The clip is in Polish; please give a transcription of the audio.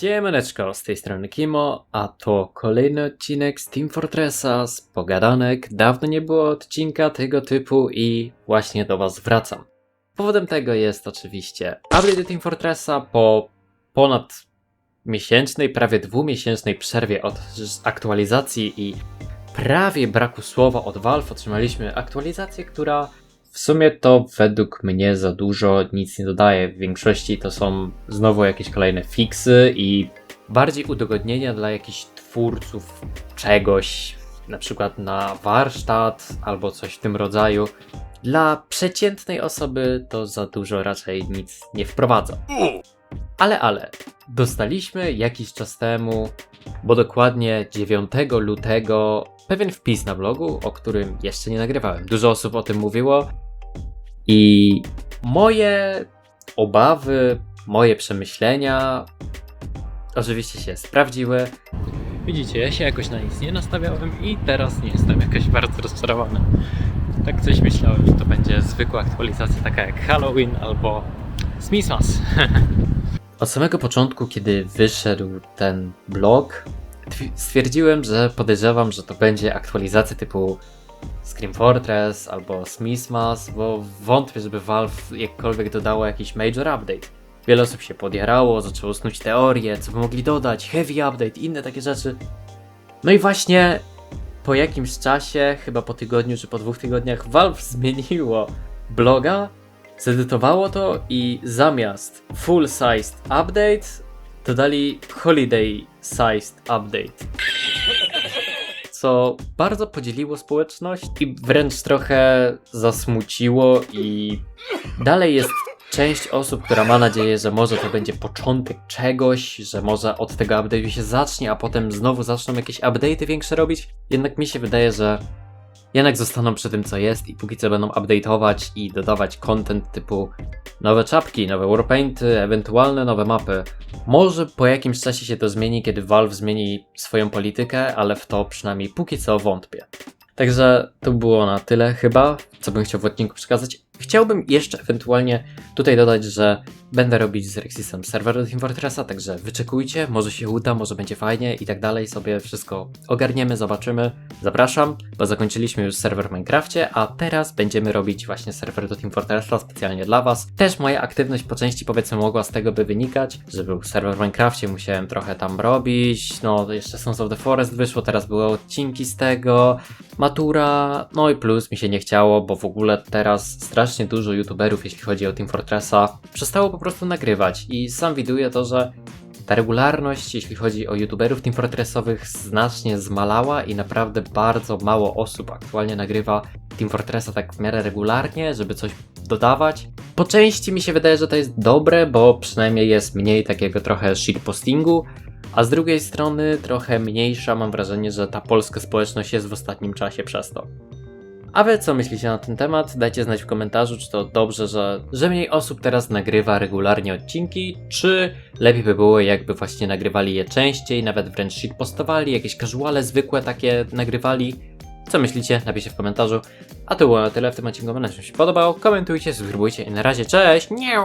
Siemaneczko, z tej strony Kimo, a to kolejny odcinek z Team Fortressa z pogadanek. Dawno nie było odcinka tego typu i właśnie do was wracam. Powodem tego jest oczywiście update Team Fortressa po ponad miesięcznej, prawie dwumiesięcznej przerwie od aktualizacji i prawie braku słowa od Valve otrzymaliśmy aktualizację, która w sumie to według mnie za dużo nic nie dodaje. W większości to są znowu jakieś kolejne fixy i bardziej udogodnienia dla jakichś twórców czegoś, na przykład na warsztat albo coś w tym rodzaju. Dla przeciętnej osoby to za dużo raczej nic nie wprowadza. Ale, ale, dostaliśmy jakiś czas temu, bo dokładnie 9 lutego, pewien wpis na blogu, o którym jeszcze nie nagrywałem. Dużo osób o tym mówiło i moje obawy, moje przemyślenia oczywiście się sprawdziły. Widzicie, ja się jakoś na nic nie nastawiałem i teraz nie jestem jakoś bardzo rozczarowany. Tak coś myślałem, że to będzie zwykła aktualizacja taka jak Halloween albo Smithmas. Od samego początku, kiedy wyszedł ten blog, stwierdziłem, że podejrzewam, że to będzie aktualizacja typu Scream Fortress albo Smithmas, bo wątpię, żeby Valve jakkolwiek dodało jakiś major update. Wiele osób się podjarało, zaczęło snuć teorie, co by mogli dodać, heavy update, inne takie rzeczy. No i właśnie po jakimś czasie, chyba po tygodniu czy po dwóch tygodniach, Valve zmieniło bloga, zedytowało to i zamiast full sized update dodali holiday sized update co bardzo podzieliło społeczność i wręcz trochę zasmuciło i dalej jest część osób, która ma nadzieję, że może to będzie początek czegoś, że może od tego update'u się zacznie, a potem znowu zaczną jakieś update'y większe robić. Jednak mi się wydaje, że jednak zostaną przy tym, co jest i póki co będą update'ować i dodawać content typu nowe czapki, nowe warpainty, ewentualne nowe mapy. Może po jakimś czasie się to zmieni, kiedy Valve zmieni swoją politykę, ale w to przynajmniej póki co wątpię. Także to było na tyle chyba, co bym chciał w odcinku przekazać. Chciałbym jeszcze ewentualnie tutaj dodać, że będę robić z Rexisem serwer do Team Fortressa, także wyczekujcie, może się uda, może będzie fajnie i tak dalej, sobie wszystko ogarniemy, zobaczymy. Zapraszam, bo zakończyliśmy już serwer w Minecrafcie, a teraz będziemy robić właśnie serwer do Team Fortressa specjalnie dla Was. Też moja aktywność po części powiedzmy mogła z tego by wynikać, że był serwer w Minecrafcie, musiałem trochę tam robić, no jeszcze Sons of the Forest wyszło, teraz były odcinki z tego, matura, no i plus mi się nie chciało, bo w ogóle teraz strasznie dużo youtuberów, jeśli chodzi o Team Fortressa, przestało po prostu nagrywać i sam widuję to, że ta regularność, jeśli chodzi o youtuberów Team Fortressowych, znacznie zmalała i naprawdę bardzo mało osób aktualnie nagrywa Team Fortressa tak w miarę regularnie, żeby coś dodawać. Po części mi się wydaje, że to jest dobre, bo przynajmniej jest mniej takiego trochę shitpostingu, a z drugiej strony trochę mniejsza mam wrażenie, że ta polska społeczność jest w ostatnim czasie przez to. A wy co myślicie na ten temat? Dajcie znać w komentarzu, czy to dobrze, że, że mniej osób teraz nagrywa regularnie odcinki, czy lepiej by było jakby właśnie nagrywali je częściej, nawet wręcz shitpostowali, jakieś casuale zwykłe takie nagrywali. Co myślicie? Napiszcie w komentarzu. A to było na tyle w tym odcinku. Mam nadzieję, że się podobał. Komentujcie, subskrybujcie i na razie cześć! Nie!